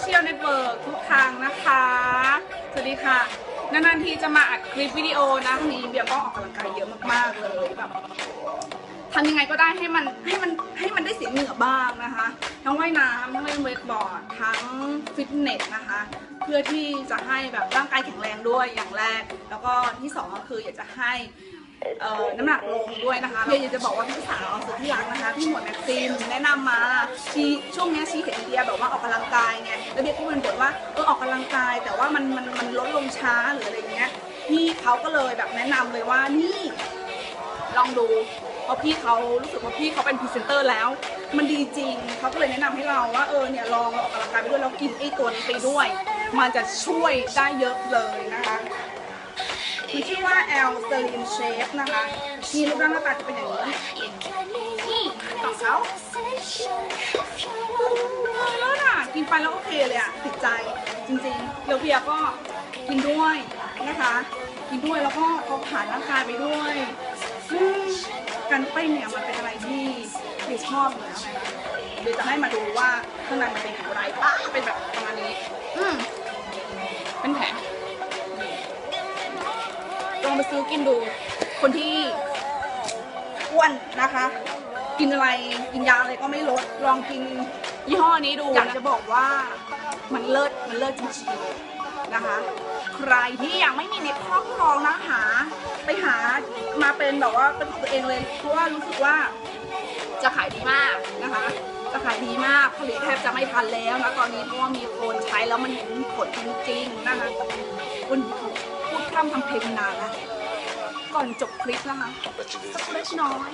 เชียลเน็ตเวิร์กทุกทางนะคะ สวัสดีค่ะ นานๆทีจะมาอัดคลิปวิดีโอนะทีนี้เบียร์ก็ออกกำลังกายเยอะมากๆเลยแบบทำยังไงก็ได้ให้มันให้มันให้มันได้เสียเหงื่อบ้างนะคะ ทั้งว่ายน้ำทั้งเล่นเวกบอร์ดทั้งฟิตเนสนะคะ เพื่อที่จะให้แบบร่างกายแข็งแรงด้วยอย่างแรก แล้วก็ที่สองก็คืออยากจะให้ เอ่อน้ำหนักลงด้วยนะคะเบียอยากจะบอกว่าพี่สาวสุดที่รักนะคะพี่หมวดแม็กซิมแนะนำมาชีช่วงเนี้ยชีเห็นเบียแบบว่าออกกำลังกายไงแล้วเบียก็เป็นบ่นว่าเออออกกำลังกาย แต่ว่ามันมันมันลดลงช้าหรืออะไรเงี้ยพี่เขาก็เลยแบบแนะนำเลยว่านี่ ลองดูเพราะพี่เขารู้สึกว่าพี่เขาเป็นพรีเซนเตอร์แล้ว มันดีจริงเขาก็เลยแนะนำให้เราว่าเออเนี่ยลองออกกำลังกายไปด้วยแล้วกินไอ้ตัวนี้ไปด้วย มันจะช่วยได้เยอะเลยนะคะ 5L Slim Shape นะคะมีรูปร่างหน้าตาจะเป็นอย่างนี้ของเขาแล้วน่ะกินไปแล้วโอเคเลยอะติดใจจริงๆเดี๋ยวเบียก็กินด้วยนะคะ กินด้วยแล้วก็เขาผ่านร่างกายไปด้วยอืมการเต้นเนี่ยมันเป็นอะไรที่เบียชอบอยู่แล้วไงเดี๋ยวจะให้มาดูว่าข้างในมันเป็นอย่างไรป้าเป็นแบบประมาณนี้ อืมเป็นแผล องไปซื้อกินดู คนที่อ้วนนะคะ กินอะไรกินยาอะไรก็ไม่ลดลองกินยี่ห้อนี้ดูอยากจะบอกว่ามันเลิศมันเลิศจริงๆนะคะ ใครที่ยังไม่มีในครอบครองนะหา ไปหามาเป็นแบบว่าเป็นของตัวเองเลยเพราะว่ารู้สึกว่าจะขายดีมากนะคะ จะขายดีมากผลิตแทบจะไม่ทันแล้วนะตอนนี้เพราะว่ามีคนใช้แล้วมันเห็นผลจริงๆนะคะคุณ พูดพร่ำทำเพลงมานานแล้ว ก่อนจบคลิปนะคะ Bet you สัก this เล็ก is น้อย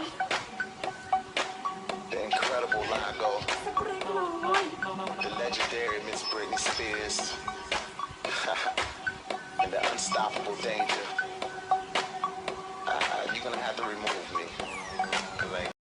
the incredible Lago, สักเล็กน้อย the legendary Miss Britney Spears, and the unstoppable Danger.